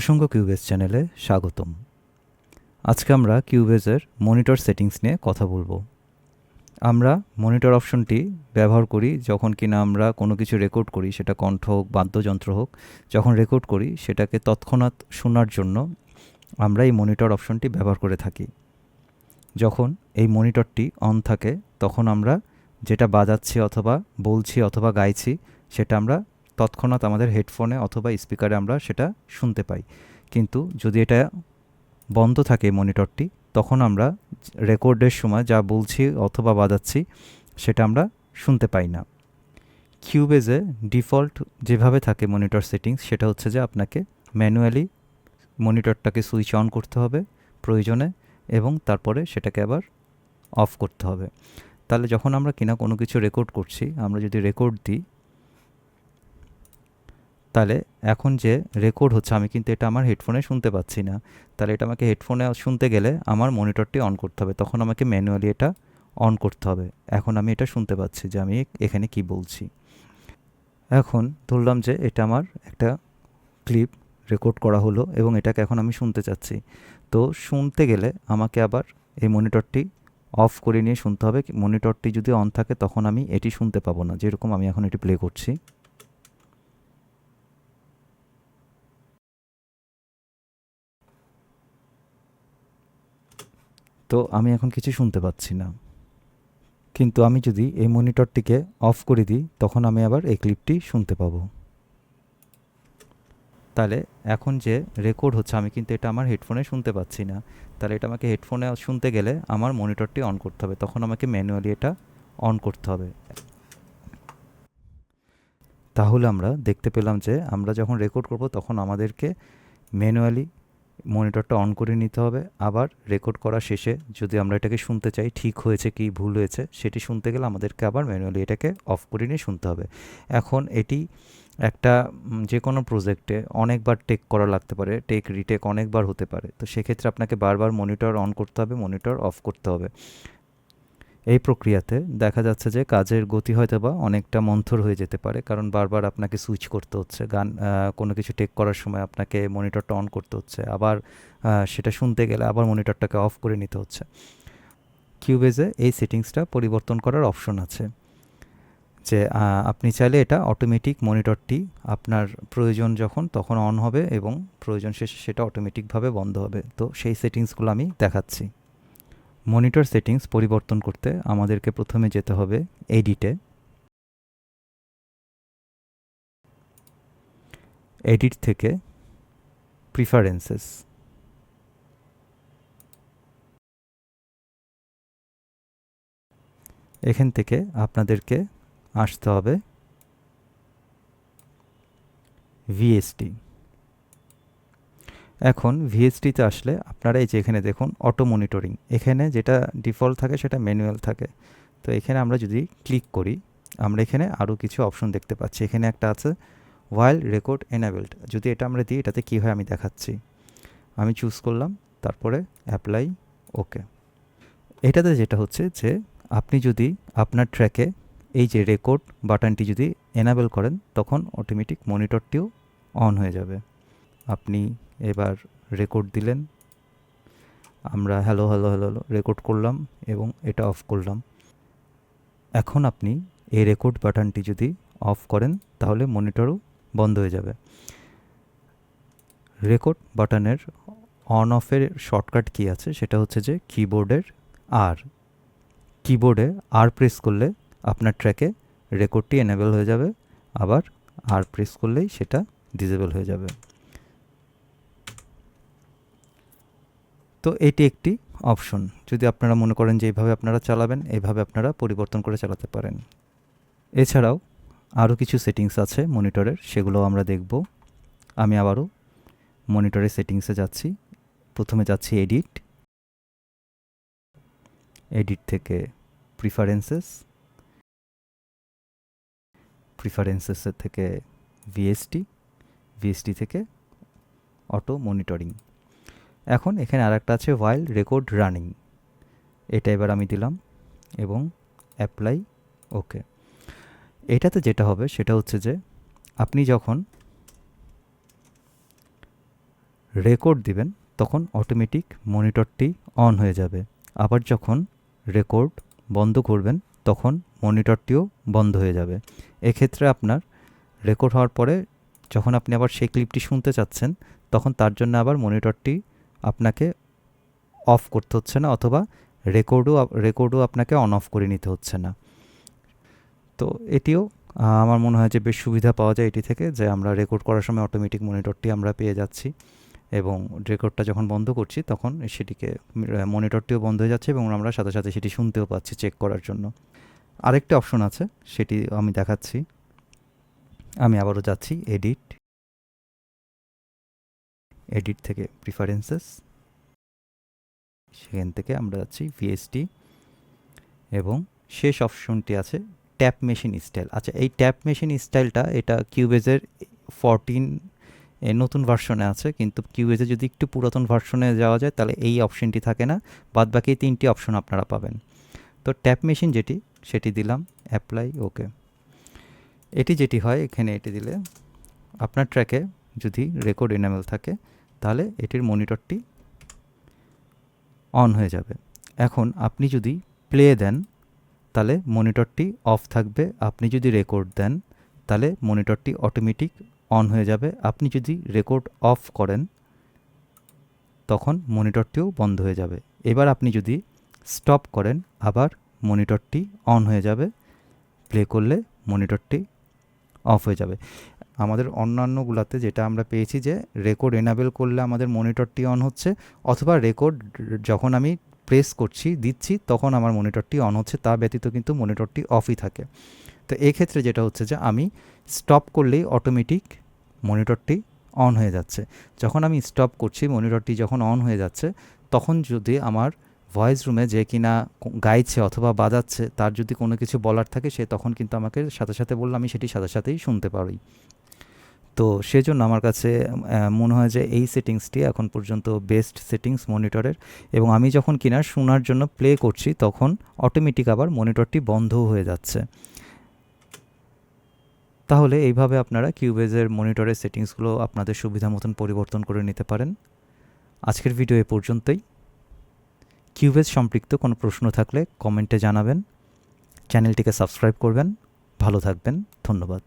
প্রসঙ্গ কিউবেজ চ্যানেলে স্বাগতম। আজকে আমরা কিউবেজের মনিটর সেটিংস নিয়ে কথা বলব। আমরা মনিটর অপশনটি ব্যবহার করি যখন কিনা আমরা কোনো কিছু রেকর্ড করি, সেটা কণ্ঠ হোক, বাদ্যযন্ত্র হোক, যখন রেকর্ড করি, সেটাকে তৎক্ষণাৎ শোনার জন্য আমরা এই মনিটর অপশনটি ব্যবহার করে থাকি। যখন এই মনিটরটি অন থাকে, তখন আমরা যেটা বাজাচ্ছি অথবা বলছি অথবা গাইছি, সেটা আমরা তৎক্ষণাৎ আমাদের হেডফোনে অথবা স্পিকারে আমরা সেটা শুনতে পাই। কিন্তু যদি এটা বন্ধ থাকে মনিটরটি, তখন আমরা রেকর্ডের সময় যা বলছি অথবা বাজাচ্ছি সেটা আমরা শুনতে পাই না। কিউবেজে ডিফল্ট যেভাবে থাকে মনিটর সেটিংস, সেটা হচ্ছে যে আপনাকে ম্যানুয়ালি মনিটরটাকে সুইচ অন করতে হবে প্রয়োজনে এবং তারপরে সেটাকে আবার অফ করতে হবে। তাহলে যখন আমরা কিনা কোনো কিছু রেকর্ড করছি, আমরা যদি রেকর্ড দিই তাহলে এখন যে রেকর্ড হচ্ছে, আমি কিন্তু এটা আমার হেডফোনে শুনতে পাচ্ছি না। তাহলে এটা আমাকে হেডফোনে শুনতে গেলে আমার মনিটরটি অন করতে হবে। তখন আমাকে ম্যানুয়ালি এটা অন করতে হবে। এখন আমি এটা শুনতে পাচ্ছি যে আমি এখানে কি বলছি। এখন ধরলাম যে এটা আমার একটা ক্লিপ রেকর্ড করা হলো এবং এটাকে এখন আমি শুনতে চাচ্ছি। তো শুনতে গেলে আমাকে আবার এই মনিটরটি অফ করে নিয়ে শুনতে হবে। মনিটরটি যদি অন থাকে, তখন আমি এটি শুনতে পাবো না। যেরকম আমি এখন এটি প্লে করছি। তো আমি এখন কিছু শুনতে পাচ্ছি না। কিন্তু আমি যদি এই মনিটরটিকে অফ করে দিই, তখন আমি আবার এই ক্লিপটি শুনতে পাবো। তাহলে এখন যে রেকর্ড হচ্ছে, আমি কিন্তু এটা আমার হেডফোনে শুনতে পাচ্ছি না। তাহলে এটা আমাকে হেডফোনে শুনতে গেলে আমার মনিটরটি অন করতে হবে। তখন আমাকে ম্যানুয়ালি এটা অন করতে হবে। তাহলে আমরা দেখতে পেলাম যে আমরা যখন রেকর্ড করব, তখন আমাদেরকে ম্যানুয়ালি মনিটরটা অন করে নিতে হবে। আবার রেকর্ড করা শেষে যদি আমরা এটাকে শুনতে চাই, ঠিক হয়েছে কি, ভুল হয়েছে, সেটি শুনতে গেলে আমাদেরকে আবার ম্যানুয়ালি এটাকে অফ করে নিয়ে শুনতে হবে। এখন এটি একটা যে কোনো প্রজেক্টে অনেকবার টেক করা লাগতে পারে, টেক, রিটেক অনেকবার হতে পারে। তো সেক্ষেত্রে আপনাকে বারবার মনিটর অন করতে হবে, মনিটর অফ করতে হবে। এই প্রক্রিয়াতে দেখা যাচ্ছে যে কাজের গতি হয়তো বা অনেকটা মন্থর হয়ে যেতে পারে, কারণ বারবার আপনাকে সুইচ করতে হচ্ছে, গান কোনো কিছু টেক করার সময় আপনাকে মনিটরটা অন করতে হচ্ছে, আবার সেটা শুনতে গেলে আবার মনিটরটাকে অফ করে নিতে হচ্ছে। কিউবেজে এই সেটিংসটা পরিবর্তন করার অপশন আছে, যে আপনি চাইলে এটা অটোমেটিক মনিটরটি আপনার প্রয়োজন যখন তখন অন হবে এবং প্রয়োজন শেষে সেটা অটোমেটিকভাবে বন্ধ হবে। তো সেই সেটিংসগুলো আমি দেখাচ্ছি। মনিটর সেটিংস পরিবর্তন করতে আমাদেরকে প্রথমে যেতে হবে এডিটে। এডিট থেকে প্রিফারেন্সেস। এখান থেকে আপনাদেরকে আসতে হবে ভিএসটি। এখন ভিএসটিতে আসলে আপনারা এই যে এখানে দেখুন অটো মনিটরিং এখানে যেটা ডিফল্ট থাকে সেটা ম্যানুয়াল থাকে। তো এখানে আমরা যদি ক্লিক করি, আমরা এখানে আরও কিছু অপশন দেখতে পাচ্ছি। এখানে একটা আছে ওয়াইল রেকর্ড এনাবেলড যদি এটা আমরা দিই, এটাতে কী হয় আমি দেখাচ্ছি। আমি চুজ করলাম, তারপরে অ্যাপ্লাই ওকে এটাতে যেটা হচ্ছে যে, আপনি যদি আপনার ট্র্যাকে এই যে রেকর্ড বাটনটি যদি এনাবেল করেন, তখন অটোমেটিক মনিটরটিও অন হয়ে যাবে। আপনি এবার রেকর্ড দিলেন। আমরা hello hello hello hello record করলাম এবং এটা অফ করলাম। এখন আপনি এই রেকর্ড বাটনটি যদি অফ করেন, তাহলে মনিটরও বন্ধ হয়ে যাবে। রেকর্ড বাটনের অন অফের শর্টকাট কী আছে? সেটা হচ্ছে যে কিবোর্ডের আর কিবোর্ডে আর প্রেস করলে আপনার ট্র্যাকে রেকর্ডটি এনেবেল হয়ে যাবে, আবার আর প্রেস করলেই সেটা ডিজেবল হয়ে যাবে। তো এটি একটি অপশন। যদি আপনারা মনে করেন যে এইভাবে আপনারা চালাবেন এইভাবে আপনারা পরিবর্তন করে চালাতে পারেন। এছাড়াও আরও কিছু সেটিংস আছে মনিটরের সেগুলো আমরা দেখব। আমি আবারও মনিটরের সেটিংসে যাচ্ছি। প্রথমে যাচ্ছি এডিট। এডিট থেকে প্রিফারেন্সেস প্রিফারেন্সেসের থেকে ভিএসটি ভিএসটি থেকে অটো মনিটরিং এখন এখানে আর একটা আছে ওয়াইল্ড রেকর্ড রানিং এটা এবার আমি দিলাম এবং অ্যাপ্লাই ওকে এটাতে যেটা হবে সেটা হচ্ছে যে আপনি যখন রেকর্ড দিবেন, তখন অটোমেটিক মনিটরটি অন হয়ে যাবে। আবার যখন রেকর্ড বন্ধ করবেন, তখন মনিটরটিও বন্ধ হয়ে যাবে। এক্ষেত্রে আপনার রেকর্ড হওয়ার পরে যখন আপনি আবার সেই ক্লিপটি শুনতে চাচ্ছেন, তখন তার জন্য আবার মনিটরটি আপনাকে অফ করতে হচ্ছে না অথবা রেকর্ডও রেকর্ডও আপনাকে অন অফ করে নিতে হচ্ছে না। তো এটিও আমার মনে হয় যে বেশ সুবিধা পাওয়া যায় এটি থেকে যে আমরা রেকর্ড করার সময় অটোমেটিক মনিটরটি আমরা পেয়ে যাচ্ছি এবং রেকর্ডটা যখন বন্ধ করছি তখন সেটিকে মনিটরটিও বন্ধ হয়ে যাচ্ছে এবং আমরা সাথে সাথে সেটি শুনতেও পাচ্ছি চেক করার জন্য। আরেকটি অপশন আছে, সেটি আমি দেখাচ্ছি। আমি আবারও যাচ্ছি, এডিট। এডিট থেকে প্রিফারেন্সেস সেখান থেকে আমরা যাচ্ছি ভিএসটি এবং শেষ অপশনটি আছে ট্যাপ মেশিন স্টাইল আচ্ছা এই ট্যাপ মেশিন স্টাইলটা এটা কিউবেজের ফরটিন নতুন ভার্সনে আছে, কিন্তু কিউবেজে যদি একটু পুরাতন ভার্সনে যাওয়া যায়, তাহলে এই অপশনটি থাকে না। বাদ বাকি তিনটি অপশন আপনারা পাবেন। তো ট্যাপ মেশিন যেটি, সেটি দিলাম অ্যাপ্লাই ওকে এটি যেটি হয়, এখানে এটি দিলে আপনার ট্র্যাকে যদি রেকর্ড এনামেল থাকে তাহলে এটির মনিটরটি অন হয়ে যাবে। এখন আপনি যদি প্লে দেন, তাহলে মনিটরটি অফ থাকবে। আপনি যদি রেকর্ড দেন, তাহলে মনিটরটি অটোমেটিক অন হয়ে যাবে। আপনি যদি রেকর্ড অফ করেন, তখন মনিটরটিও বন্ধ হয়ে যাবে। এবার আপনি যদি স্টপ করেন, আবার মনিটরটি অন হয়ে যাবে। প্লে করলে মনিটরটি অফ হয়ে যাবে। আমাদের অন্যান্যগুলোতে যেটা আমরা পেয়েছি যে রেকর্ড এনাবেল করলে আমাদের মনিটরটি অন হচ্ছে, অথবা রেকর্ড যখন আমি প্রেস করছি, দিচ্ছি, তখন আমার মনিটরটি অন হচ্ছে, তা ব্যতীত কিন্তু মনিটরটি অফই থাকে। তো ক্ষেত্রে যেটা হচ্ছে যে আমি স্টপ করলেই অটোমেটিক মনিটরটি অন হয়ে যাচ্ছে। যখন আমি স্টপ করছি মনিটরটি যখন অন হয়ে যাচ্ছে, তখন যদি আমার ভয়েস রুমে যে কিনা গাইছে অথবা বাজাচ্ছে, তার যদি কোনো কিছু বলার থাকে, সে তখন কিন্তু আমাকে সাথে সাথে বললে, আমি সেটি সাথে সাথেই শুনতে পারি। তো সেজন্য আমার কাছে মনে হয় যে এই সেটিংসটি এখন পর্যন্ত বেস্ট সেটিংস মনিটরের এবং আমি যখন কিনা শোনার জন্য প্লে করছি, তখন অটোমেটিক আবার মনিটরটি বন্ধও হয়ে যাচ্ছে। তাহলে এইভাবে আপনারা কিউবেজের মনিটরের সেটিংসগুলো আপনাদের সুবিধা মতন পরিবর্তন করে নিতে পারেন। আজকের ভিডিও এ পর্যন্তই। কিউবেজ সম্পৃক্ত কোনো প্রশ্ন থাকলে কমেন্টে জানাবেন। চ্যানেলটিকে সাবস্ক্রাইব করবেন। ভালো থাকবেন। ধন্যবাদ।